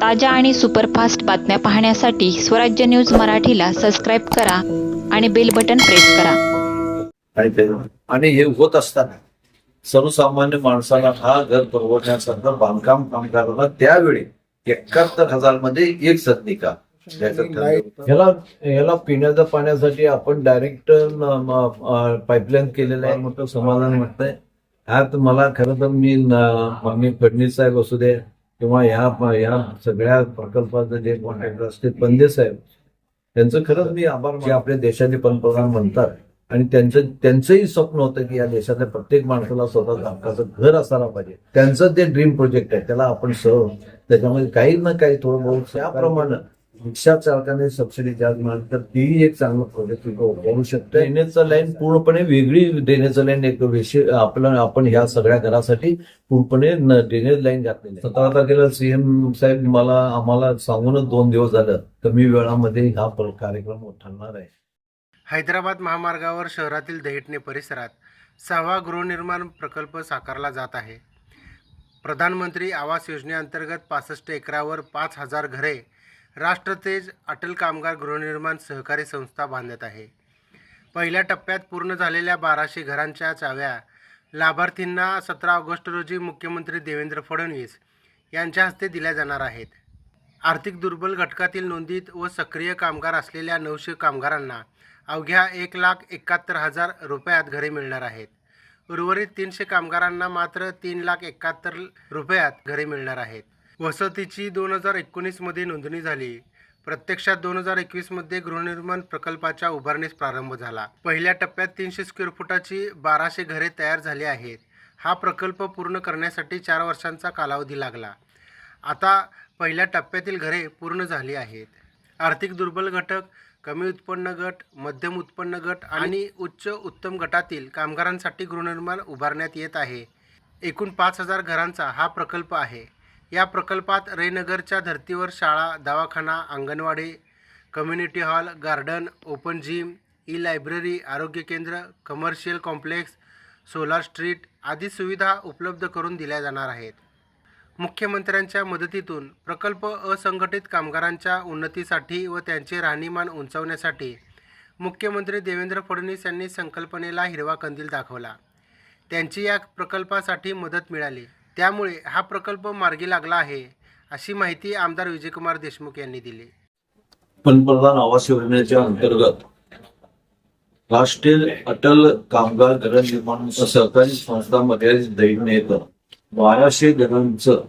ताज्या आणि सुपरफास्ट बातम्या पाहण्यासाठी स्वराज्य न्यूज मराठीला सबस्क्राईब करा आणि बेल बटन प्रेस करा. आणि हे होत असताना सर्वसामान्य माणसाला हा घर परवडण्यासारखं बांधकाम कामगाराला त्यावेळी एकाहत्तर हजारमध्ये एक सदनिका. ह्याला ह्याला पिण्याच्या पाण्यासाठी आपण डायरेक्ट पाईपलाईन केलेलं आहे. मोठं समाधान वाटतंय. ह्यात मला खरं तर मी फडणवीस साहेब असू दे किंवा या या सगळ्या प्रकल्पाचे जे कॉन्ट्रॅक्टर असतील पंदे साहेब त्यांचं खरंच मी आभार जे आपल्या देशाचे पंतप्रधान म्हणतात आणि त्यांचं त्यांचंही स्वप्न होतं की या देशातल्या प्रत्येक माणसाला स्वतःच हक्काचं घर असायला पाहिजे. त्यांचं ते ड्रीम प्रोजेक्ट आहे त्याला आपण सह त्याच्यामध्ये काही ना काही थोडं बहुत त्याप्रमाणे रिक्षा चालकाने सबसिडी चार्ज मिळाली तर तीही एक चांगलं प्रोजेक्ट करू शकतं ड्रेनेजचं लाईन पूर्णपणे वेगळी ड्रेनेजचं लाईन एक विषय आपलं आपण ह्या सगळ्या घरासाठी पूर्णपणे ड्रेनेज लाईन घातलेली आहे. सतरा तारखेला सीएम साहेब मला आम्हाला सांगूनच दोन दिवस झालं कमी वेळामध्ये हा कार्यक्रम ठरणार आहे. हैदराबाद महामार्गावर शहरातील दहिटणे परिसरात सहावा गृहनिर्माण प्रकल्प साकारला जात आहे. प्रधानमंत्री आवास योजनेअंतर्गत पासष्ट एकरावर पाच हजार घरे राष्ट्रतेज अटल कामगार गृहनिर्माण सहकारी संस्था बांधत आहे. पहिल्या टप्प्यात पूर्ण झालेल्या बाराशे घरांच्या चाव्या लाभार्थींना सतरा ऑगस्ट रोजी मुख्यमंत्री देवेंद्र फडणवीस यांच्या हस्ते दिल्या जाणार आहेत. आर्थिक दुर्बल घटकातील नोंदीत व सक्रिय कामगार असलेल्या नऊशे कामगारांना अवघ्या एक लाख एकाहत्तर हजार रुपयात घरे मिळणार आहेत. उर्वरित तीनशे कामगारांना मात्र तीन लाख एकाहत्तर रुपयात घरे मिळणार आहेत. वसतीची दोन हजार एकोणीसमध्ये नोंदणी झाली. प्रत्यक्षात दोन हजार एकवीसमध्ये गृहनिर्माण प्रकल्पाच्या उभारणीस प्रारंभ झाला. पहिल्या टप्प्यात तीनशे स्क्वेअर फुटाची बाराशे घरे तयार झाली आहेत. हा प्रकल्प पूर्ण करण्यासाठी चार वर्षांचा कालावधी लागला. आता पहिल्या टप्प्यातील घरे पूर्ण झाली आहेत. आर्थिक दुर्बल घटक कमी उत्पन्न गट मध्यम उत्पन्न गट आणि उच्च उत्तम गटातील कामगारांसाठी गृहनिर्माण उभारण्यात येत आहे. एकूण पाच हजार घरांचा हा प्रकल्प आहे. या प्रकल्पात रेनगरच्या धर्तीवर शाळा दवाखाना anganwadi community hall garden open gym e library आरोग्य केंद्र कमर्शियल कॉम्प्लेक्स सोलार स्ट्रीट आदी सुविधा उपलब्ध करून दिल्या जाणार आहेत. मुख्यमंत्र्यांच्या मदतीतून प्रकल्प असंघटित कामगारांच्या उन्नतीसाठी व त्यांचे राहणीमान उंचावण्यासाठी मुख्यमंत्री देवेंद्र फडणवीस यांनी संकल्पनेला हिरवा कंदील दाखवला. त्यांची या प्रकल्पासाठी मदत मिळाली. त्यामुळे हा प्रकल्प मार्गी लागला आहे अशी माहिती आमदार विजयकुमार देशमुख यांनी दिली. पंतप्रधान आवास योजनेच्या अंतर्गत राष्ट्रीय अटल कामगार गृहनिर्माण सहकारी संस्था मर्यादित दैन्य येतं बाराशे घरांचं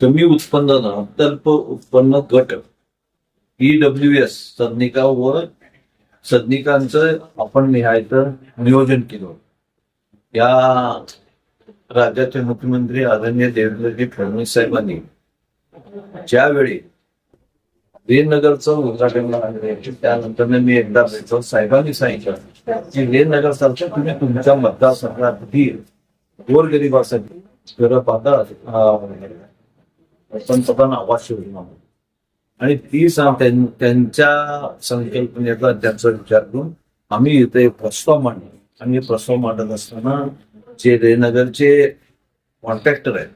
कमी उत्पन्न अत्यल्प उत्पन्न गट ईडब्ल्यू एस सदनिका व सदनिकांचं आपण लिहायचं नियोजन केलं. या राज्याचे मुख्यमंत्री आदरणीय देवेंद्रजी फडणवीस साहेबांनी ज्यावेळी लेनगरचं उद्घाटन त्यानंतर मी एकदा भेटलो. साहेबांनी सांगितलं की लेनगर सारखं तुम्ही तुमच्या मतदारसंघातही गोरगरिबासाठी घरं पाहता पंतप्रधान आवास योजना. आणि ती सांग त्यांच्या संकल्पनेचा त्यांचा विचार करून आम्ही इथे प्रस्ताव मांडला. आणि प्रस्ताव मांडत असताना जे रेनगरचे कॉन्ट्रॅक्टर आहेत.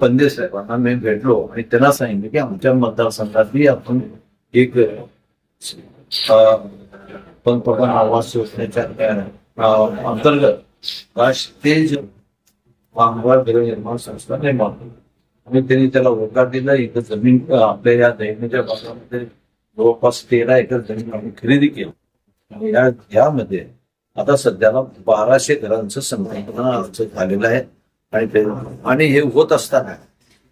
पंदे साहेबांना मी भेटलो आणि त्यांना सांगितलं की आमच्या मतदारसंघातही आपण एक पंतप्रधान आवास योजनेच्या अंतर्गत राष्ट्रीय कामगार गृहनिर्माण संस्था निर्माण. आणि त्यांनी त्याला होकार दिला इथं जमीन आपल्या या दैन्याच्या भागामध्ये जवळपास तेरा एकर जमीन आम्ही खरेदी केली. आणि यामध्ये आता सध्याला बाराशे घरांचं संकल्पना आमचं झालेलं आहे. आणि ते आणि हे होत असताना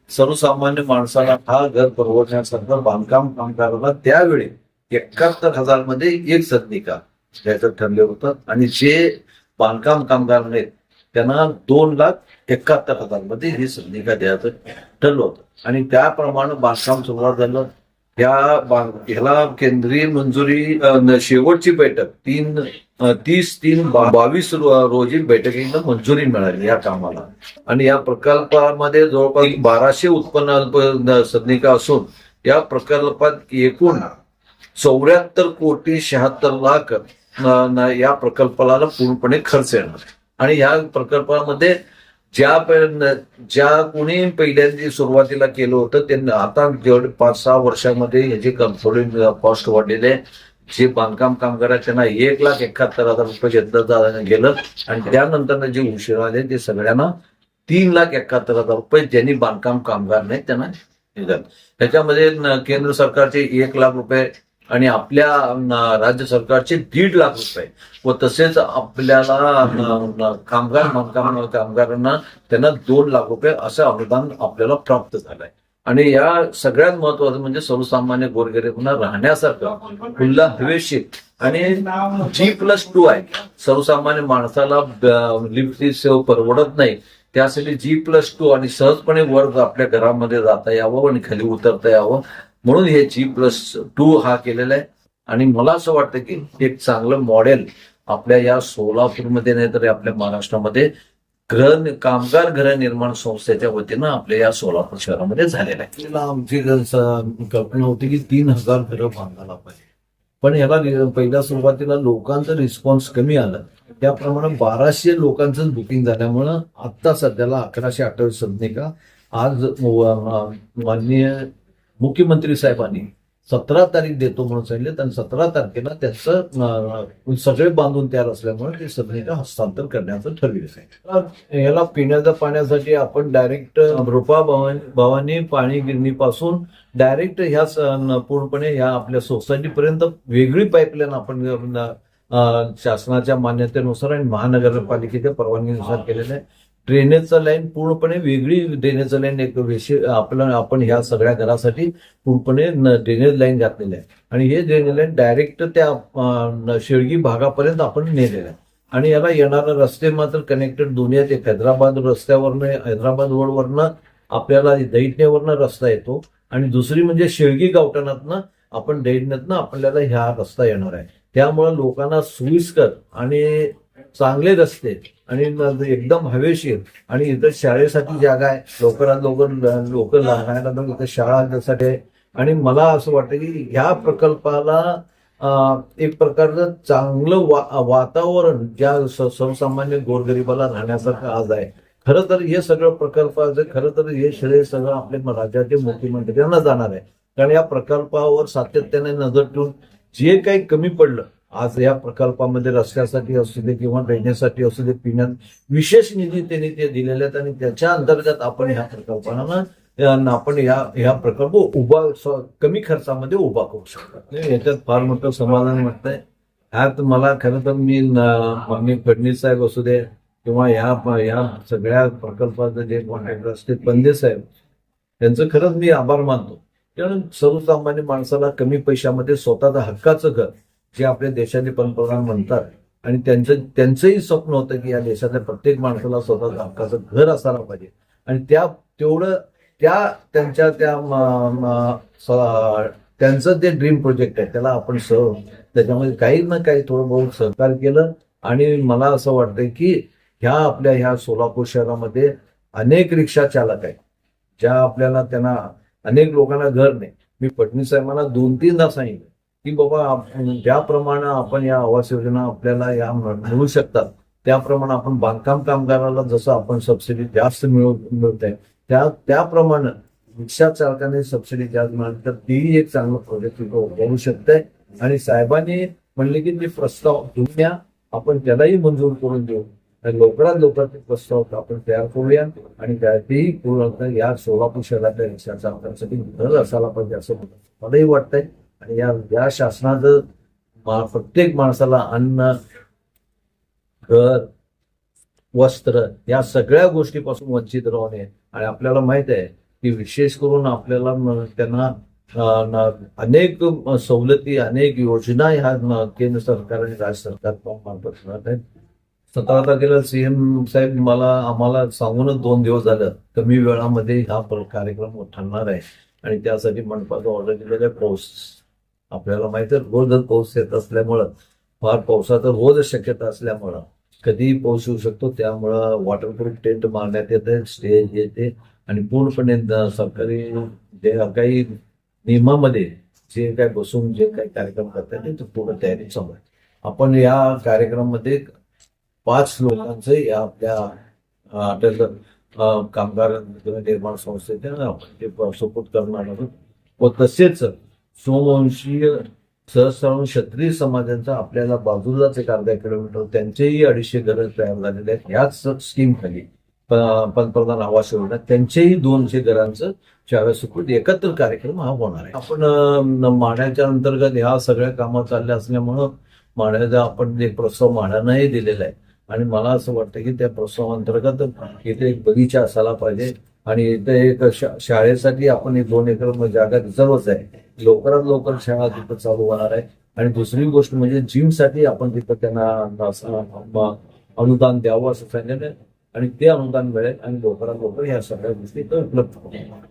सर्वसामान्य माणसाला हा घर परवडण्यासारखं बांधकाम कामगाराला त्यावेळी एकाहत्तर हजारमध्ये एक सदनिका द्यायचं ठरले होतं. आणि जे बांधकाम कामगार नाहीत त्यांना दोन लाख एकाहत्तर हजारमध्ये ही सदनिका द्यायचं ठरलं होतं. आणि त्याप्रमाणे बांधकाम सुरुवात झालं. या ह्याला केंद्रीय मंजुरी शेवटची बैठक तीन तीस तीन बावीस रोजी बैठकीनं मंजुरी मिळाली या कामाला. आणि या प्रकल्पामध्ये जवळपास बाराशे उत्पन्न सदनिका असून या प्रकल्पात एकूण चौऱ्याहत्तर कोटी शहात्तर लाख या प्रकल्पाला पूर्णपणे खर्च येणार. आणि या प्रकल्पामध्ये ज्या ज्या कोणी पहिल्यांदा सुरुवातीला केलं होतं त्यांना आता जेवढे पाच सहा वर्षामध्ये याचे कन्सोलिंग कॉस्ट वाढलेले जे बांधकाम कामगार आहेत त्यांना एक लाख एकाहत्तर हजार रुपये घेतलं गेलं. आणि त्यानंतर जे उशीर आले ते सगळ्यांना तीन लाख एकाहत्तर हजार रुपये ज्यांनी बांधकाम कामगार नाही त्यांना त्याच्यामध्ये केंद्र सरकारचे एक लाख रुपये आणि आपल्या राज्य सरकारचे दीड लाख रुपये. व तसेच आपल्याला कामगार बांधकाम कामगारांना त्यांना दोन लाख रुपये असं अनुदान आपल्याला प्राप्त झालंय. आणि या सगळ्यात महत्वाचं म्हणजे सर्वसामान्य गोरगरिबांना राहण्यासारखं खुल्ला हवेशीर आणि जी प्लस टू आहे. सर्वसामान्य माणसाला लिफ्टची सेवा परवडत नाही. त्यासाठी जी प्लस टू आणि सहजपणे वर आपल्या घरामध्ये जाता यावं आणि खाली उतरता यावं. म्हणून हे जी प्लस टू हा केलेला आहे. आणि मला असं वाटतं की एक चांगलं मॉडेल आपल्या या सोलापूरमध्ये नाही तर आपल्या महाराष्ट्रामध्ये गृह कामगार गृहनिर्माण संस्थेच्या वतीनं आपल्या या सोलापूर शहरामध्ये झालेलं आहे. आमची कल्पना होती की तीन हजार घरं बांधायला पाहिजे. पण याला पहिल्या सुरुवातीला लोकांचं रिस्पॉन्स कमी आला. त्याप्रमाणे बाराशे लोकांचं बुकिंग झाल्यामुळं आत्ता सध्याला अकराशे अठ्ठावीस का? आज माननीय मुख्यमंत्री साहेबांनी सतरा तारीख देतो म्हणून सांगितले आणि सतरा तारखेला त्यांचं सगळे बांधून तयार असल्यामुळे ते सदनिका हस्तांतर करण्याचं ठरविलं आहे याला पिण्याच्या पाण्यासाठी आपण डायरेक्ट रुपा भवानी पाणी गिरणीपासून डायरेक्ट ह्या स- पूर्णपणे ह्या आपल्या सोसायटीपर्यंत वेगळी पाईपलाईन आपण शासनाच्या मान्यतेनुसार आणि महानगरपालिकेच्या परवानगीनुसार केलेलं आहे. ड्रेनेजचं लाईन पूर्णपणे वेगळी ड्रेनेज लाईन एक विषय आपलं आपण ह्या सगळ्या घरासाठी पूर्णपणे ड्रेनेज लाईन घातलेली आहे. आणि हे ड्रेनेज लाईन डायरेक्ट त्या शेळगी भागापर्यंत आपण नेलेलं आहे. आणि याला येणारे रस्ते मात्र कनेक्टेड दोन्ही आहेत. एक हैदराबाद रस्त्यावरनं हैदराबाद रोडवरनं आपल्याला दैठणेवरनं रस्ता येतो. आणि दुसरी म्हणजे शेळगी गावठाणातनं आपण दैठण्यातनं आपल्याला ह्या रस्ता येणार आहे. त्यामुळे लोकांना सोयीस्कर आणि चांगले रस्ते आणि एकदम हवेशीर. आणि इथं शाळेसाठी जागा आहे. लवकरात लवकर लोक राहायला तर इथं शाळा त्यासाठी आहे. आणि मला असं वाटतं की ह्या प्रकल्पाला एक प्रकारचं चांगलं वा वातावरण ज्या सर्वसामान्य गोरगरिबाला राहण्यासारखं आज आहे. खरं तर हे सगळं प्रकल्पाचं खरं तर हे श्रेय सगळं आपल्या राज्याचे मुख्यमंत्र्यांना जाणार आहे. कारण या प्रकल्पावर सातत्याने नजर ठेवून जे काही कमी पडलं आज या प्रकल्पामध्ये रस्त्यासाठी असू दे किंवा ड्रेनेजसाठी असू दे पिण्यात विशेष निधी त्यांनी ते दिलेले आहेत आणि त्याच्या अंतर्गत आपण ह्या प्रकल्पांना आपण या ह्या प्रकल्प उभा कमी खर्चामध्ये उभा करू शकतो. याच्यात फार मोठं समाधान वाटतंय. ह्यात मला खरं तर मी न- माननीय फडणवीस साहेब असू दे किंवा ह्या ह्या सगळ्या प्रकल्पाचे जे कॉन्ट्रॅक्टर असते पंदे साहेब त्यांचं खरंच मी आभार मानतो. कारण सर्वसामान्य माणसाला कमी पैशामध्ये स्वतःचं हक्काचं घर जे आपल्या देशाचे पंतप्रधान म्हणतात आणि त्यांचं त्यांचंही स्वप्न होतं की या देशातल्या प्रत्येक माणसाला स्वतःचं हक्काचं घर असायला पाहिजे. आणि त्या तेवढं त्या त्यांच्या त्या त्यांचं जे ड्रीम प्रोजेक्ट आहे त्याला आपण सह त्याच्यामध्ये काही ना काही थोडं बहुत सहकार्य केलं. आणि मला असं वाटतंय की ह्या आपल्या ह्या सोलापूर शहरामध्ये अनेक रिक्षा चालक आहेत ज्या आपल्याला त्यांना अनेक लोकांना घर नाही. मी फडणवीस साहेबांना दोन तीनदा सांगितलं. की बाबा ज्याप्रमाणे आपण या आवास योजना आपल्याला या मिळू शकतात त्याप्रमाणे आपण बांधकाम कामगाराला जसं आपण सबसिडी जास्त मिळव मिळत आहे त्या त्याप्रमाणे रिक्षा चालकाने सबसिडी जास्त मिळाली तर तीही एक चांगलं प्रोजेक्ट होऊ शकतंय. आणि साहेबांनी म्हणले की ते प्रस्ताव घेऊन द्या आपण त्यालाही मंजूर करून देऊ. आणि लवकरात लवकर ते प्रस्ताव आपण तयार करूया आणि त्यातही पूर्ण या सोलापूर शहरातल्या रिक्षा चालकांसाठी गरज असायला पाहिजे असं मलाही वाटतंय. आणि या या शासनाचं प्रत्येक माणसाला अन्न घर वस्त्र या सगळ्या गोष्टीपासून वंचित राहणे. आणि आपल्याला माहीत आहे की विशेष करून आपल्याला त्यांना अनेक सवलती अनेक योजना ह्या केंद्र सरकार आणि राज्य सरकार मार्फत मिळत आहेत. सतरा तारखेला सीएम साहेब मला आम्हाला सांगूनच दोन दिवस झालं कमी वेळामध्ये हा कार्यक्रम ठरणार आहे. आणि त्यासाठी मंडपाचं ऑर्डर दिलेलं आहे आपल्याला माहिती आहे रोजच पाऊस येत असल्यामुळं फार पावसाचं रोज शक्यता असल्यामुळं. कधीही पाऊस येऊ शकतो त्यामुळं वॉटरप्रूफ टेंट मारण्यात येते स्टेज येते. आणि पूर्णपणे सरकारी जे काही नियमामध्ये जे काय बसून जे काही कार्यक्रम करतात ते पूर्ण तयारी चालू आहे. आपण या कार्यक्रमामध्ये पाच लोकांचं या आपल्या अटल कामगार निर्माण संस्थेचे ते सपोर्ट करणार आहोत. व तसेच सोमवंशीय सहस्रावून क्षत्रिय समाजाचा आपल्याला बाजूलाच एक अर्धा किलोमीटर त्यांचेही अडीचशे घरं तयार झालेले आहेत. ह्याच स्कीम खाली पंतप्रधान आवास योजना त्यांचेही दोनशे घरांचं चाव्या सुकृत एकत्र कार्यक्रम हा होणार आहे. आपण माण्याच्या अंतर्गत ह्या सगळ्या कामं चालल्या असल्यामुळं माण्याचा आपण एक प्रस्ताव माण्यानंही दिलेला आहे. आणि मला असं वाटतं की त्या प्रस्तावांतर्गत इथे एक बगीचा असायला पाहिजे. आणि इथे एक शाळेसाठी आपण एक दोन एकर जागा रिझर्वच आहे. लवकरात लवकर शाळा तिथं चालू होणार आहे. आणि दुसरी गोष्ट म्हणजे जिमसाठी आपण तिथं त्यांना अनुदान द्यावं असं सांगितलं आणि ते अनुदान मिळेल आणि लवकरात लवकर या सगळ्या गोष्टी उपलब्ध होतील.